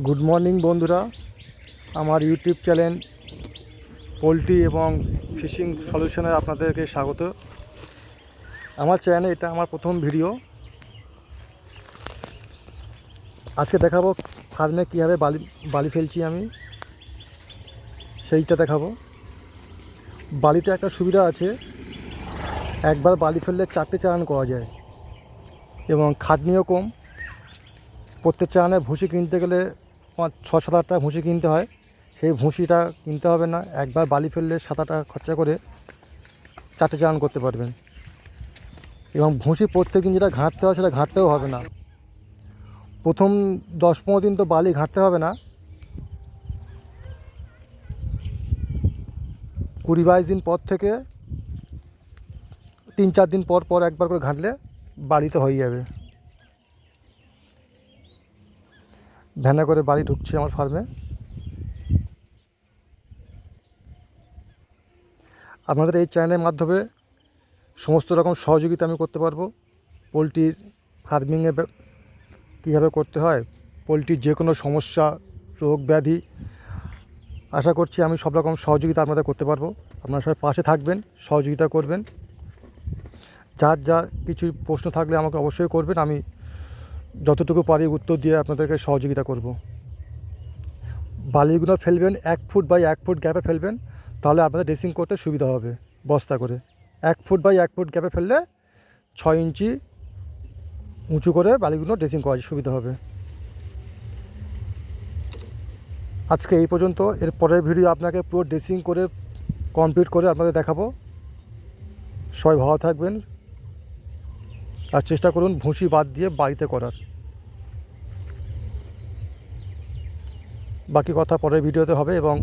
Good morning বন্ধুরা। আমার YouTube channel poultry এবং ফিশিং সলিউশনে আপনাদেরকে স্বাগত। আমার চ্যানেলে এটা আমার প্রথম ভিডিও আজকে দেখাবো ফার্মে কীভাবে বালি বালি ফেলছি আমি। সেইটা দেখাবো। বালিতে একটা সুবিধা আছে। একবার বালি ফেললে চারটে চালান করা যায় এবং খাটনিও কম। প্রত্যেক চালানে ভুসি কিনতে গেলে পাঁচ, ছ, সাত আট টাকা ভুসি কিনতে হয়। সেই ভুসিটা কিনতে হবে না, একবার বালি ফেললে সাত টাকা খরচা করে চারটে চালান করতে পারবেন। এবং ভুসি প্রত্যেক দিন যেটা ঘাঁটতে হয় সেটা ঘাঁটতেও হবে না। প্রথম দশ, পনেরো দিন তো বালি ঘাঁটতে হবে না। কুড়ি, বাইশ দিন পর থেকে তিন, চার দিন পর পর একবার করে ঘাঁটলে বালিতে হয়ে যাবে। ভ্যানে করে বাড়ি ঢুকছি আমার ফার্মে। আপনাদের এই চ্যানেলের মাধ্যমে সমস্ত রকম সহযোগিতা আমি করতে পারব। পোলট্রির ফার্মিংয়ে কীভাবে করতে হয়, পোলট্রির যে কোনো সমস্যা, রোগ ব্যাধি, আশা করছি আমি সব রকম সহযোগিতা আপনাদের করতে পারব। আপনারা সবাই পাশে থাকবেন, সহযোগিতা করবেন। যার যা কিছু প্রশ্ন থাকলে আমাকে অবশ্যই করবেন, আমি যতটুকু পারি উত্তর দিয়ে আপনাদেরকে সহযোগিতা করব। বালিগুলো ফেলবেন, এক ফুট বাই এক ফুট গ্যাপে ফেলবেন, তাহলে আপনাদের ড্রেসিং করতে সুবিধা হবে বস্তা করে। এক ফুট বাই এক ফুট গ্যাপে ফেললে ছয় ইঞ্চি উঁচু করে বালিগুলো ড্রেসিং করা সুবিধা হবে। আজকে এই পর্যন্ত, এর পরের ভিডিও আপনাকে পুরো ড্রেসিং করে কমপ্লিট করে আপনাদের দেখাবো। সবাই ভালো থাকবেন। আর চেষ্টা করুন ভুসি বাদ দিয়ে বাড়িতে করার। বাকি কথা পরের ভিডিওতে হবে এবং